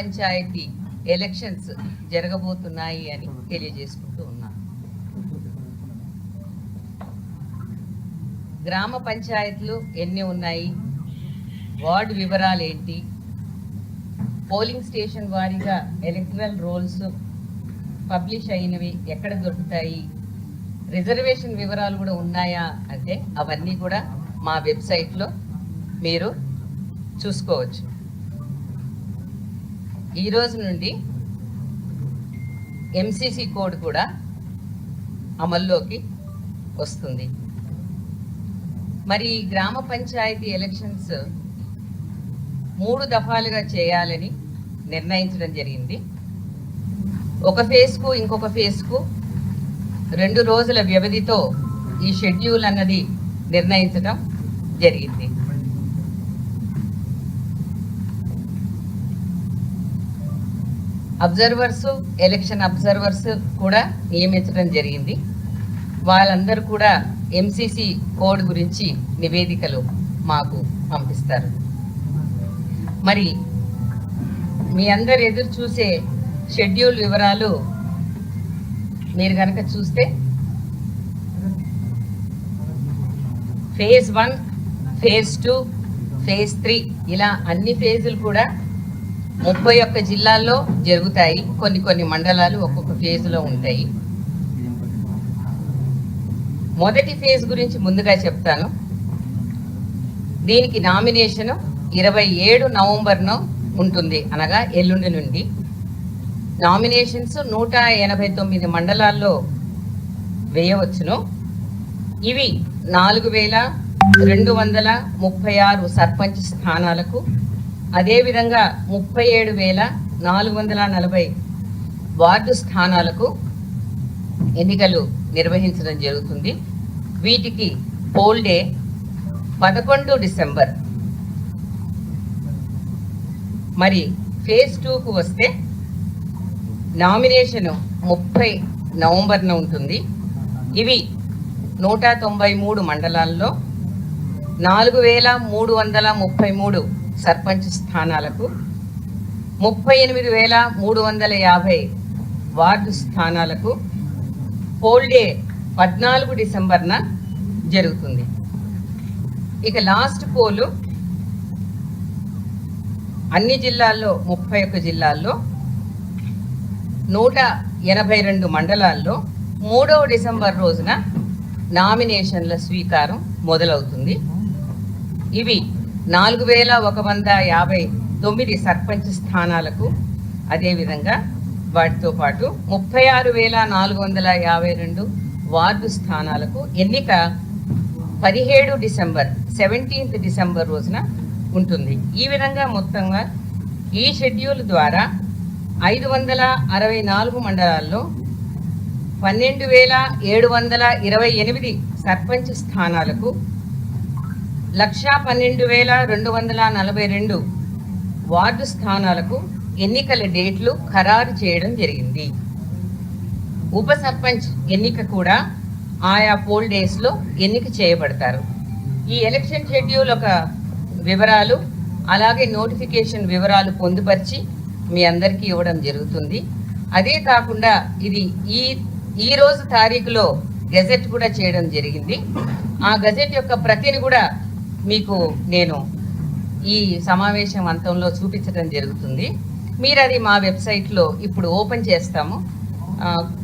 Panchayat elections జరగబోతున్నాయి అని తెలియజేసుకుంటూ ఉన్నాను గ్రామ పంచాయతీలు ఎన్ని ఉన్నాయి? వార్డు వివరాలు ఏంటి? పోలింగ్ స్టేషన్ వారీగా ఎలక్ట్రల్ రోల్స్ పబ్లిష్ అయినవి ఎక్కడ దొరుకుతాయి? రిజర్వేషన్ వివరాలు కూడా ఉన్నాయా? అంటే అవన్నీ కూడా మా వెబ్సైట్లో మీరు చూసుకోవచ్చు. ఈ రోజు నుండి ఎంసీసీ కోడ్ కూడా అమల్లోకి వస్తుంది. మరి గ్రామ పంచాయతీ ఎలక్షన్స్ మూడు దఫాలుగా చేయాలని నిర్ణయించడం జరిగింది. ఒక ఫేజ్కు ఇంకొక ఫేజ్కు రెండు రోజుల వ్యవధితో ఈ షెడ్యూల్ అన్నది నిర్ణయించడం జరిగింది. అబ్జర్వర్స్ ఎలక్షన్ అబ్జర్వర్స్ కూడా నియమించడం జరిగింది. వాళ్ళందరూ కూడా ఎంసీసీ కోడ్ గురించి నివేదికలు మాకు పంపిస్తారు. మరి మీ అందరు ఎదురు చూసే షెడ్యూల్ వివరాలు మీరు కనుక చూస్తే phase one phase two phase three ఇలా అన్ని ఫేజులు కూడా ముప్పై ఒక్క జిల్లాల్లో జరుగుతాయి. కొన్ని కొన్ని మండలాలు ఒక్కొక్క ఫేజ్లో ఉంటాయి. మొదటి ఫేజ్ గురించి ముందుగా చెప్తాను. దీనికి నామినేషన్ ఇరవై ఏడు నవంబర్ను ఉంటుంది. అనగా ఎల్లుండి నుండి. నామినేషన్స్ నూట ఎనభై తొమ్మిది మండలాల్లో వేయవచ్చును. ఇవి నాలుగు వేల రెండు వందల ముప్పై ఆరు సర్పంచ్ స్థానాలకు అదేవిధంగా ముప్పై ఏడు వేల నాలుగు వందల నలభై వార్డు స్థానాలకు ఎన్నికలు నిర్వహించడం జరుగుతుంది. వీటికి పోల్ డే పదకొండు డిసెంబర్. మరి ఫేజ్ టూకు వస్తే నామినేషన్ ముప్పై నవంబర్న ఉంటుంది. ఇవి నూట తొంభై మూడు మండలాల్లో నాలుగు వేల మూడు వందల ముప్పై మూడు సర్పంచ్ స్థానాలకు ముప్పై ఎనిమిది వేల మూడు వందల యాభై వార్డు స్థానాలకు పోల్ డే పద్నాలుగు డిసెంబర్న జరుగుతుంది. ఇక లాస్ట్ పోలు అన్ని జిల్లాల్లో ముప్పై ఒక్క జిల్లాల్లో నూట ఎనభై రెండు మండలాల్లో మూడవ డిసెంబర్ రోజున నామినేషన్ల స్వీకారం మొదలవుతుంది. ఇవి నాలుగు వేల ఒక వంద యాభై తొమ్మిది సర్పంచ్ స్థానాలకు అదేవిధంగా వాటితో పాటు ముప్పై ఆరు వేల నాలుగు వందల యాభై రెండు వార్డు స్థానాలకు ఎన్నిక పదిహేడు డిసెంబర్ సెవెంటీన్త్ డిసెంబర్ రోజున ఉంటుంది. ఈ విధంగా మొత్తంగా ఈ షెడ్యూల్ ద్వారా ఐదు వందల అరవై నాలుగు మండలాల్లో పన్నెండు వేల ఏడు వందల ఇరవై ఎనిమిది సర్పంచ్ స్థానాలకు లక్షా పన్నెండు వేల రెండు వందల నలభై రెండు వార్డు స్థానాలకు ఎన్నికల డేట్లు ఖరారు చేయడం జరిగింది. ఉప సర్పంచ్ ఎన్నిక కూడా ఆయా పోల్ డేస్లో ఎన్నిక చేయబడతారు. ఈ ఎలక్షన్ షెడ్యూల్ ఒక వివరాలు అలాగే నోటిఫికేషన్ వివరాలు పొందుపరిచి మీ అందరికీ ఇవ్వడం జరుగుతుంది. అదే కాకుండా ఇది ఈ ఈ రోజు తారీఖులో గెజెట్ కూడా చేయడం జరిగింది. ఆ గజెట్ యొక్క ప్రతిని కూడా మీకు నేను ఈ సమావేశం అంతంలో చూపించడం జరుగుతుంది. మీరు అది మా వెబ్సైట్లో ఇప్పుడు ఓపెన్ చేస్తాము.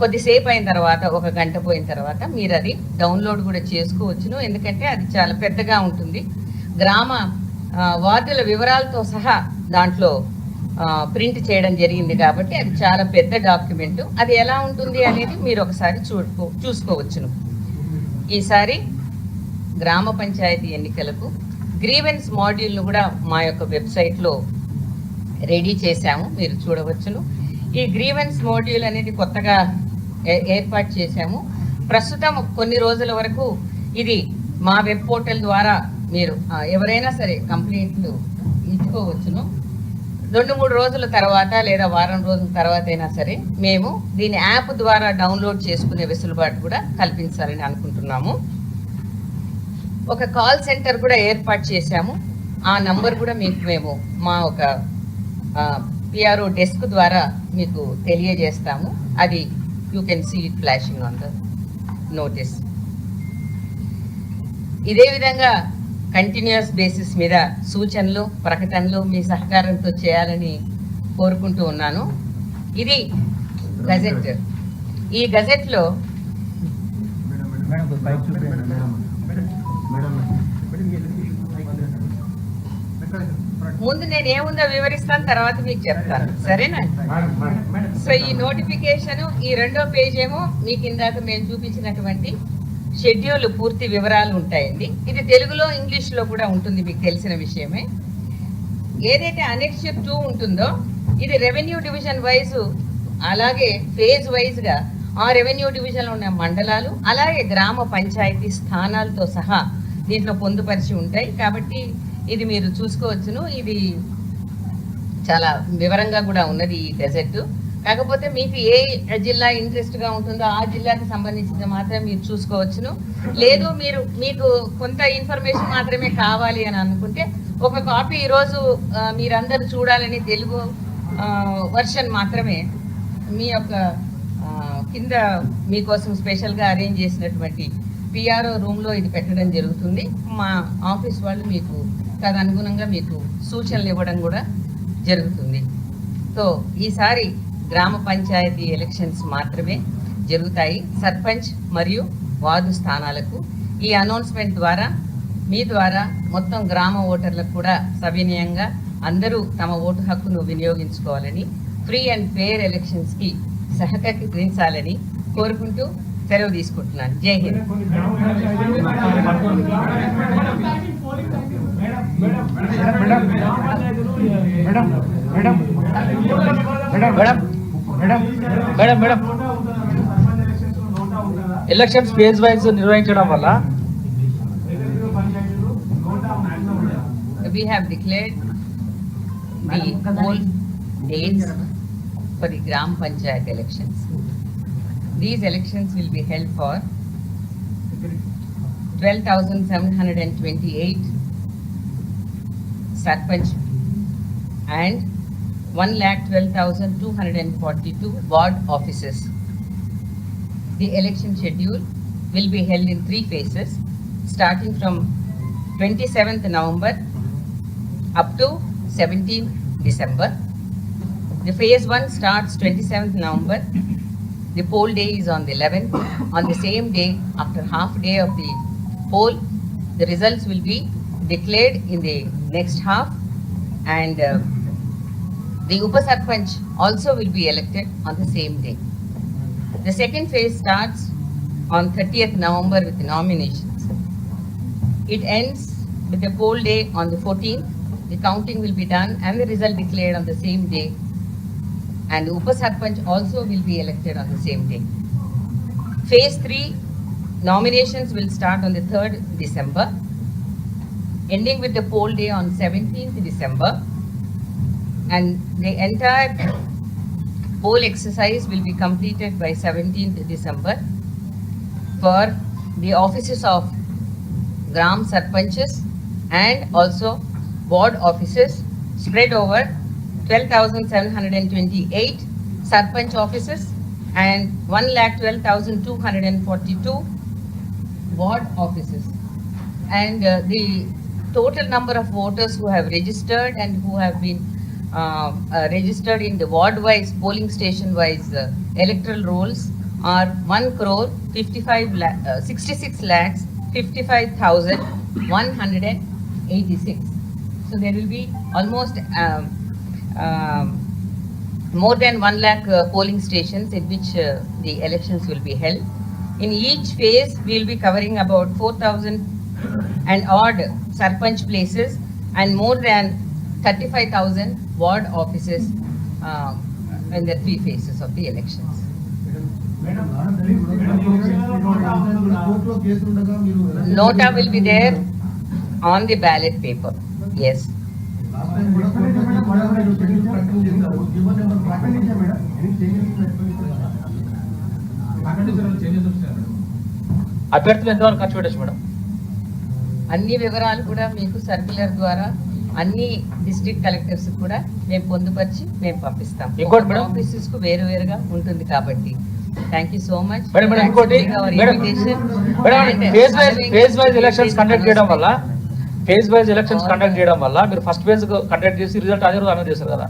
కొద్దిసేపు అయిన తర్వాత ఒక గంట పోయిన తర్వాత మీరు అది డౌన్లోడ్ కూడా చేసుకోవచ్చును. ఎందుకంటే అది చాలా పెద్దగా ఉంటుంది. గ్రామ వార్డుల వివరాలతో సహా దాంట్లో ప్రింట్ చేయడం జరిగింది కాబట్టి అది చాలా పెద్ద డాక్యుమెంట్. అది ఎలా ఉంటుంది అనేది మీరు ఒకసారి చూ చూసుకోవచ్చును. ఈసారి గ్రామ పంచాయతీ ఎన్నికలకు గ్రీవెన్స్ మాడ్యూల్ను కూడా మా యొక్క వెబ్సైట్లో రెడీ చేశాము. మీరు చూడవచ్చును. ఈ గ్రీవెన్స్ మాడ్యూల్ అనేది కొత్తగా ఏ- ఏర్పాటు చేశాము. ప్రస్తుతం కొన్ని రోజుల వరకు ఇది మా వెబ్ పోర్టల్ ద్వారా మీరు ఎవరైనా సరే కంప్లైంట్లు ఇచ్చుకోవచ్చును. రెండు మూడు రోజుల తర్వాత లేదా వారం రోజుల తర్వాత అయినా సరే మేము దీని యాప్ ద్వారా డౌన్లోడ్ చేసుకునే వెసులుబాటు కూడా కల్పించాలని అనుకుంటున్నాము. ఒక కాల్ సెంటర్ కూడా ఏర్పాటు చేశాము. ఆ నంబర్ కూడా మీకు మేము మా ఒక పిఆర్ఓ డెస్క్ ద్వారా మీకు తెలియజేస్తాము. అది you can see it flashing on the notice. ఇదే విధంగా కంటిన్యూస్ బేసిస్ మీద సూచనలు ప్రకటనలు మీ సహకారంతో చేయాలని కోరుకుంటూ ఉన్నాను. ఇది గజెట్. ఈ గజెట్లో ముందు నేను ఏముందో వివరిస్తాను తర్వాత మీకు చెప్తాను. సరేనా? సో ఈ నోటిఫికేషన్ ఈ రెండో పేజ్ ఏమో మీకు ఇందాక మేము చూపించినటువంటి షెడ్యూల్ పూర్తి వివరాలు ఉంటాయండి. ఇది తెలుగులో ఇంగ్లీష్లో కూడా ఉంటుంది మీకు తెలిసిన విషయమే. ఏదైతే అనెక్షన్ టూ ఉంటుందో ఇది రెవెన్యూ డివిజన్ వైజ్ అలాగే ఫేజ్ వైజ్గా ఆ రెవెన్యూ డివిజన్లో ఉన్న మండలాలు అలాగే గ్రామ పంచాయతీ స్థానాలతో సహా దీంట్లో పొందుపరిచి ఉంటాయి. కాబట్టి ఇది మీరు చూసుకోవచ్చును. ఇది చాలా వివరంగా కూడా ఉన్నది ఈ గెజెట్ కాకపోతే మీకు ఏ జిల్లా ఇంట్రెస్ట్గా ఉంటుందో ఆ జిల్లాకి సంబంధించింది మాత్రం మీరు చూసుకోవచ్చును. లేదు మీరు మీకు కొంత ఇన్ఫర్మేషన్ మాత్రమే కావాలి అని అనుకుంటే ఒక కాపీ ఈరోజు మీరందరూ చూడాలని తెలుగు వర్షన్ మాత్రమే మీ యొక్క కింద మీకోసం స్పెషల్గా అరేంజ్ చేసినటువంటి పిఆర్ఓ రూమ్లో ఇది పెట్టడం జరుగుతుంది. మా ఆఫీస్ వాళ్ళు మీకు తదనుగుణంగా మీకు సూచనలు ఇవ్వడం కూడా జరుగుతుంది. సో ఈసారి గ్రామ పంచాయతీ ఎలక్షన్స్ మాత్రమే జరుగుతాయి. సర్పంచ్ మరియు వార్డు స్థానాలకు ఈ అనౌన్స్మెంట్ ద్వారా మీ ద్వారా మొత్తం గ్రామ ఓటర్లకు కూడా సవినయంగా అందరూ తమ ఓటు హక్కును వినియోగించుకోవాలని ఫ్రీ అండ్ ఫెయిర్ ఎలక్షన్స్కి సహకరించాలని కోరుకుంటూ సెలవు తీసుకుంటున్నాను. జై Hind. Madam madam madam madam madam madam madam elections phase wise నిర్వహించడం వల్ల we have declared the poll dates for the Gram Panchayat elections. These elections will be held for twelve thousand seven hundred and twenty-eight Sarpanch and one lakh twelve thousand two hundred and forty-two ward offices. The election schedule will be held in three phases, starting from twenty-seventh November up to 17th December. The phase one starts 27th November. The poll day is on the 11th. On the same day, after half day of the poll, the results will be declared in the next half and uh, the Upa Sarpanch also will be elected on the same day. The second phase starts on 30th November with nominations. It ends with the poll day on the 14th. The counting will be done and the result declared on the same day. And Upa Sarpanch also will be elected on the same day. Phase 3 nominations will start on the 3rd December, ending with the poll day on 17th December. And the entire poll exercise will be completed by 17th December for the offices of Gram Sarpanches and also ward offices spread over 12,728 Sarpanch offices and 1,12,242 ward offices. And uh, the total number of voters who have registered and who have been uh, uh, registered in the ward-wise, polling station-wise uh, electoral rolls are 1 crore 55 la- uh, 66 lakhs 55,186. So there will be almost um, um, more than 1 lakh uh, polling stations in which uh, the elections will be held. In each phase, we will be covering about 4,000 and odd sarpanch places and more than 35,000 ward offices um, in the three phases of the elections. Nota will be there on the ballot paper. Yes. అభ్యర్థులు ఎంతవరకు ఖర్చు పెట్టచ్చు madam? అన్ని వివరాలు కూడా మీకు circular ద్వారా అన్ని డిస్ట్రిక్ట్ కలెక్టర్స్ కూడా మేము పొందుపరిచి మేము పంపిస్తాం. ఇంకోటి మేడం? ఆఫీసెస్కు వేరు వేరుగా ఉంటుంది కాబట్టి. Thank you so much madam madam ఇంకోటి? Madam madam phase wise phase wise elections conduct చేయడం వల్ల ఫేజ్ వైజ్ ఎలక్షన్స్ కండక్ట్ చేయడం వల్ల మీరు ఫస్ట్ ఫేజ్ కండక్ట్ చేసి రిజల్ట్ అదే రోజు అనౌన్స్ చేస్తారు కదా.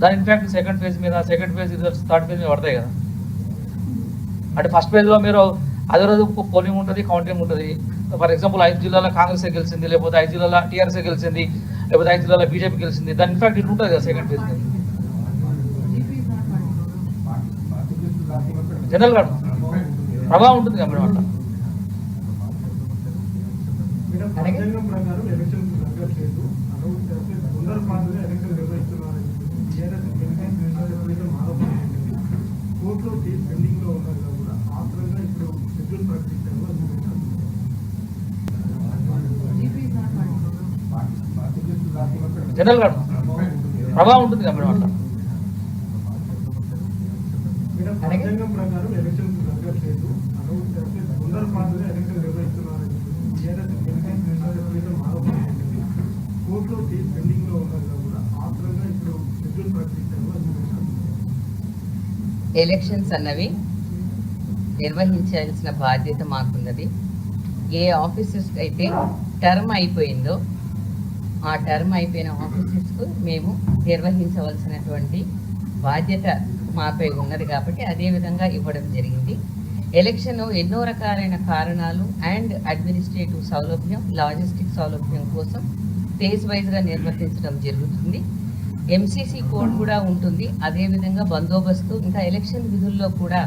దాని ఇంపాక్ట్ సెకండ్ ఫేజ్ మీద second phase results third phase మీద పడతాయి కదా. అంటే ఫస్ట్ ఫేజ్లో మీరు అదే రోజు పోలింగ్ ఉంటుంది కౌంటింగ్ ఉంటుంది. ఫర్ ఎగ్జాంపుల్ ఐదు జిల్లాలో కాంగ్రెస్ గెలిచింది లేకపోతే ఐదు జిల్లాలో టీఆర్ఎస్ గెలిచింది లేకపోతే ఐదు జిల్లాలో బీజేపీ గెలిచింది. దాని ఇంపాక్ట్ ఇటు ఉంటుంది కదా సెకండ్ ఫేజ్ మీద. జనరల్గా ప్రభావం ఉంటుంది కదా మేడం అట్లా. రాజ్యాంగం ప్రకారం జరగట్లేదు. ఎలక్షన్ నిర్వహిస్తున్నారు. టీఆర్ఎస్. కోర్టులో కేసు ఉండగా కూడా ఆత్రంగా ఇప్పుడు షెడ్యూల్ ప్రకటించారు ప్రభావం ఉంటుంది కదా మేడం అట్లా మేడం, రాజ్యాంగం ప్రకారం ఎలక్షన్స్ జరగట్లేదు. అనవసరంగా తొందరపాటుగా ఎలక్షన్ నిర్వహిస్తున్నారు. టీఆర్ఎస్ ఎమ్మెల్యే ఎమ్మెల్యేలపైన ఆరోపణలు జరిగింది. కోర్టులో కేసు పెండింగ్లో ఉండగా కూడా ఆత్రంగా ఇప్పుడు షెడ్యూల్ ప్రకటించారు అని చెప్పారు. ఎలక్షన్స్ అన్నవి నిర్వహించాల్సిన బాధ్యత మాకున్నది. ఏ ఆఫీసెస్ అయితే టర్మ్ అయిపోయిందో ఆ టర్మ్ అయిపోయిన ఆఫీసెస్కు మేము నిర్వహించవలసినటువంటి బాధ్యత మాపై ఉన్నది కాబట్టి అదేవిధంగా ఇవ్వడం జరిగింది. ఎలక్షన్ ఎన్నో రకాలైన కారణాలు అండ్ అడ్మినిస్ట్రేటివ్ సౌలభ్యం లాజిస్టిక్ సౌలభ్యం కోసం ఫేజ్ వైజ్గా నిర్వర్తించడం జరుగుతుంది. ఎంసీసీ కోడ్ కూడా ఉంటుంది. అదేవిధంగా బందోబస్తు ఇంకా ఎలక్షన్ విధుల్లో కూడా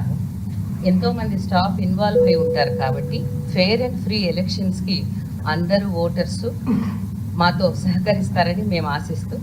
ఎంతో మంది స్టాఫ్ ఇన్వాల్వ్ అయి ఉంటారు కాబట్టి ఫెయిర్ అండ్ ఫ్రీ ఎలక్షన్స్కి అందరూ ఓటర్స్ మాతో సహకరిస్తారని మేము ఆశిస్తూ